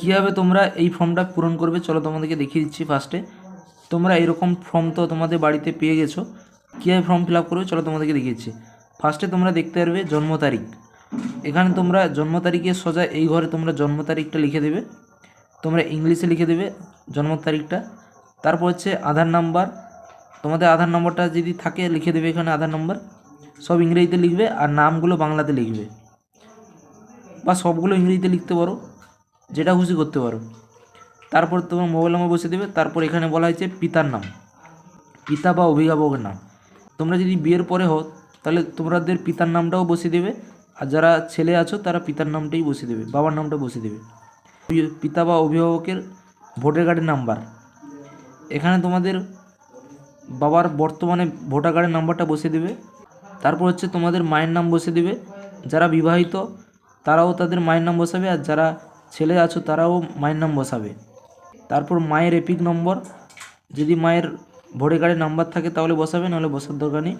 কীভাবে তোমরা এই ফর্মটা পূরণ করবে, চলো তোমাদেরকে দেখিয়ে দিচ্ছি ফার্স্টে তোমরা এরকম ফর্ম তো তোমাদের বাড়িতে পেয়ে গেছো। কীভাবে ফর্ম ফিল আপ করবে, চলো তোমাদেরকে দেখিয়েছি ফার্স্টে তোমরা দেখতে পারবে জন্ম তারিখ। এখানে তোমরা জন্ম তারিখে সোজা এই ঘরে তোমরা জন্ম তারিখটা লিখে দেবে। তোমরা ইংলিশে লিখে দেবে জন্ম তারিখটা। তারপর হচ্ছে আধার নাম্বার। তোমাদের আধার নম্বরটা যদি থাকে, লিখে দেবে এখানে আধার নম্বর। সব ইংরেজিতে লিখবে আর নামগুলো বাংলাতে লিখবে। বা সবগুলো ইংরেজিতে লিখতে পারো। যেটা খুশি করতে পারো। তারপর তোমার মোবাইল নম্বর বসে দেবে, তারপর এখানে বলা হয়েছে পিতার নাম। পিতা বা অভিভাবকের নাম। তোমরা যদি বিয়ের পরে হও, তাহলে তোমাদের পিতার নামটাও বসিয়ে দেবে। আর যারা ছেলে আছো, তারা পিতার নামটাই বসিয়ে দেবে, বাবার নামটা বসিয়ে দেবে। পিতা বা অভিভাবকের ভোটার কার্ডের নাম্বার এখানে তোমাদের বাবার বর্তমানে ভোটার কার্ডের নাম্বারটা বসিয়ে দেবে। তারপর হচ্ছে তোমাদের মায়ের নাম বসিয়ে দেবে। যারা বিবাহিত, তারাও তাদের মায়ের নাম বসাবে। আর যারা ছেলে আছো তারাও মায়ের নাম বসাবে। তারপর মায়ের এপিক নম্বর, যদি মায়ের ভোটার কার্ডের নাম্বার থাকে তাহলে বসাবে, নাহলে বসার দরকার নেই।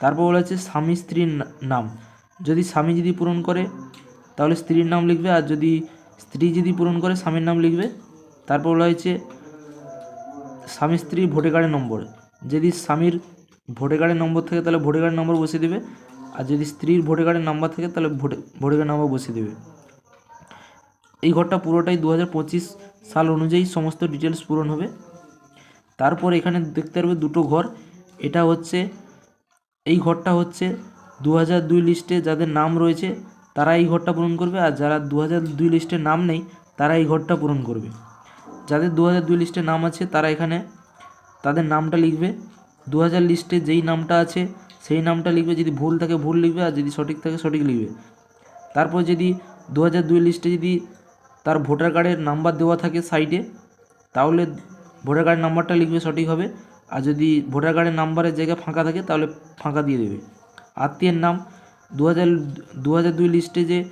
তারপর বলা হচ্ছে স্বামী স্ত্রীর নাম। যদি স্বামী যদি পূরণ করে, তাহলে স্ত্রীর নাম লিখবে, আর যদি স্ত্রী যদি পূরণ করে, স্বামীর নাম লিখবে। তারপর বলা হয়েছে স্বামী স্ত্রীর ভোটার কার্ডের নম্বর। যদি স্বামীর ভোটার কার্ডের নম্বর থাকে, তাহলে ভোটার কার্ডের নম্বর বসিয়ে দেবে। আর যদি স্ত্রীর ভোটার কার্ডের নাম্বার থাকে, তাহলে ভোটে ভোটার কার্ডের নাম্বার বসিয়ে দেবে। এই ঘরটা পুরোটাই দু হাজার পঁচিশ সাল অনুযায়ী সমস্ত ডিটেলস পূরণ হবে। তারপর এখানে দেখতে পারবে দুটো ঘর। এটা হচ্ছে, এই ঘরটা হচ্ছে দু দুই লিস্টে যাদের নাম রয়েছে, তারা এই ঘরটা পূরণ করবে আর যারা দু দুই লিস্টে নাম নেই, তারা এই ঘরটা পূরণ করবে। যাদের দু দুই লিস্টে নাম আছে, তারা এখানে তাদের নামটা লিখবে। দু হাজার লিস্টে যেই নামটা আছে, সেই নামটা লিখবে। যদি ভুল থাকে, ভুল লিখবে, আর যদি সঠিক থাকে, সঠিক লিখবে। তারপর যদি দু হাজার দুই লিস্টে যদি তার ভোটার কার্ডের নাম্বার দেওয়া থাকে সাইডে, তাহলে ভোটার কার্ডের নাম্বারটা লিখবে সঠিক হবে আর যদি ভোটার কার্ডের নাম্বারের জায়গায় ফাঁকা থাকে, তাহলে ফাঁকা দিয়ে দেবে। আত্মীয়ের নাম দু হাজার দু হাজার দুই লিস্টে যে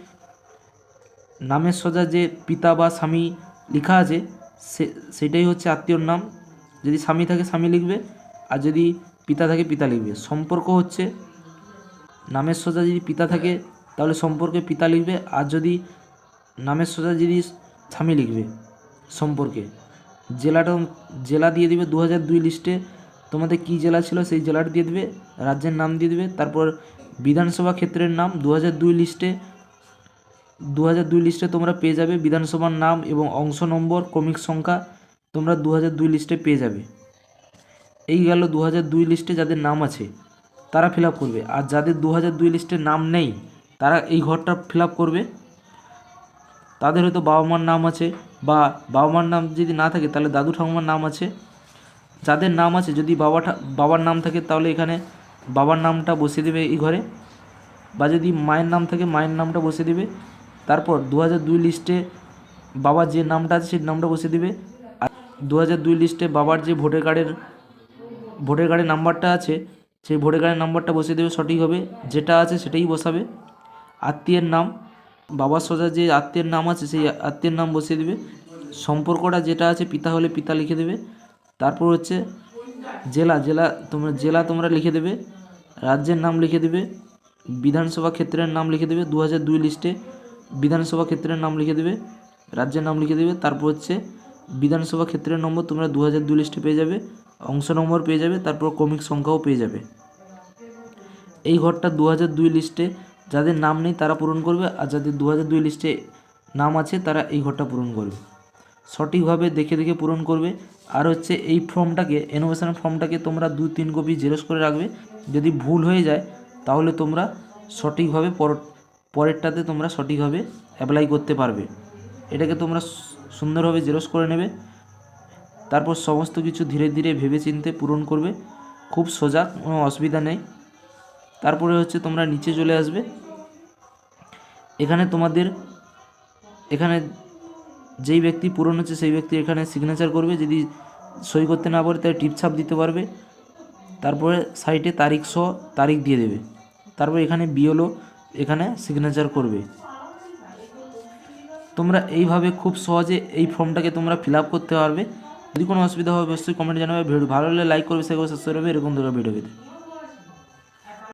নামের সোজা যে পিতা বা স্বামী লেখা আছে, সে, সেটাই হচ্ছে আত্মীয়র নাম। যদি স্বামী থাকে, স্বামী লিখবে। আর যদি পিতা থাকে, পিতা লিখবে। সম্পর্ক হচ্ছে, নামের সোজা যদি পিতা থাকে, তাহলে সম্পর্কে পিতা লিখবে। আর যদি নামের সোজা যদি স্বামী লিখবে সম্পর্কে। জেলাটা জেলা দিয়ে দিবে দু দুই লিস্টে। তোমাদের কী জেলা ছিল সেই জেলাটা দিয়ে দিবে, রাজ্যের নাম দিয়ে দিবে, তারপর বিধানসভা ক্ষেত্রের নাম দু দুই লিস্টে। দু দুই লিস্টে তোমরা পেয়ে যাবে বিধানসভার নাম এবং অংশ নম্বর, ক্রমিক সংখ্যা তোমরা দু দুই লিস্টে পেয়ে যাবে। এই গেল দু দুই লিস্টে যাদের নাম আছে, তারা ফিল করবে। আর যাদের দু দুই লিস্টে নাম নেই, তারা এই ঘরটা ফিল করবে। তাদের হয়তো বাবা মার নাম আছে বা বাবা মার নাম যদি না থাকে তাহলে দাদু ঠাকুমার নাম আছে। যাদের নাম আছে, যদি বাবা বাবার নাম থাকে তাহলে এখানে বাবার নামটা বসিয়ে দেবে এই ঘরে। বা যদি মায়ের নাম থাকে, মায়ের নামটা বসিয়ে দেবে। তারপর দু দুই লিস্টে বাবার যে নামটা আছে, সেই নামটা বসিয়ে দেবে। আর দু দুই লিস্টে বাবার যে ভোটার কার্ডের ভোটার কার্ডের নাম্বারটা আছে, সেই ভোটার কার্ডের নাম্বারটা বসিয়ে দেবে সঠিক হবে যেটা আছে সেটাই বসাবে। আত্মীয়ের নাম বাবার সোজা যে আত্মীয়ের নাম আছে, সেই আত্মীয়ের নাম বসিয়ে দেবে। সম্পর্কটা যেটা আছে, পিতা হলে পিতা লিখে দেবে। তারপর হচ্ছে জেলা জেলা তোমরা জেলা তোমরা লিখে দেবে। রাজ্যের নাম লিখে দেবে। বিধানসভা ক্ষেত্রের নাম লিখে দেবে। দু হাজার দুই লিস্টে বিধানসভা ক্ষেত্রের নাম লিখে দেবে। রাজ্যের নাম লিখে দেবে। তারপর হচ্ছে বিধানসভা ক্ষেত্রের নম্বর তোমরা দু হাজার দুই লিস্টে পেয়ে যাবে। অংশ নম্বর পেয়ে যাবে। তারপর ক্রমিক সংখ্যাও পেয়ে যাবে। এই ঘরটা দু হাজার দুই লিস্টে যাদের নাম নেই তারা পূরণ করবে আর যাদের দু হাজার দুই লিস্টে নাম আছে তারা এই ঘরটা পূরণ করবে। সঠিকভাবে দেখে দেখে পূরণ করবে। আর হচ্ছে এই ফর্মটাকে এনোভেশনের ফর্মটাকে তোমরা দু তিন কপি জেরক্স করে রাখবে। যদি ভুল হয়ে যায়, তাহলে তোমরা সঠিকভাবে পর, পরেরটাতে তোমরা সঠিকভাবে অ্যাপ্লাই করতে পারবে। এটাকে তোমরা সুন্দরভাবে জেরক্স করে নেবে। তারপর সমস্ত কিছু ধীরে ধীরে ভেবে চিনতে পূরণ করবে। খুব সোজা কোনো অসুবিধা নেই। তারপরে হচ্ছে তোমরা নিচে চলে আসবে। এখানে তোমাদের, এখানে যেই ব্যক্তি পূরণ হচ্ছে সেই ব্যক্তি এখানে সিগনেচার করবে। যদি সই করতে না পারে, তাহলে টিপছাপ দিতে পারবে। তারপরে সাইটে তারিখ সহ তারিখ দিয়ে দেবে। তারপর এখানে বিএলও এখানে সিগনেচার করবে। তোমরা এইভাবে খুব সহজে এই ফর্মটাকে তোমরা ফিল করতে পারবে। যদি কোনো অসুবিধা হয়, অবশ্যই কমেন্ট জানাবে। ভিডিও ভালো হলে লাইক করবে সেগুলো সাবস্ক্রাইব করবে, এরকম ধরনের ভিডিও পেতে।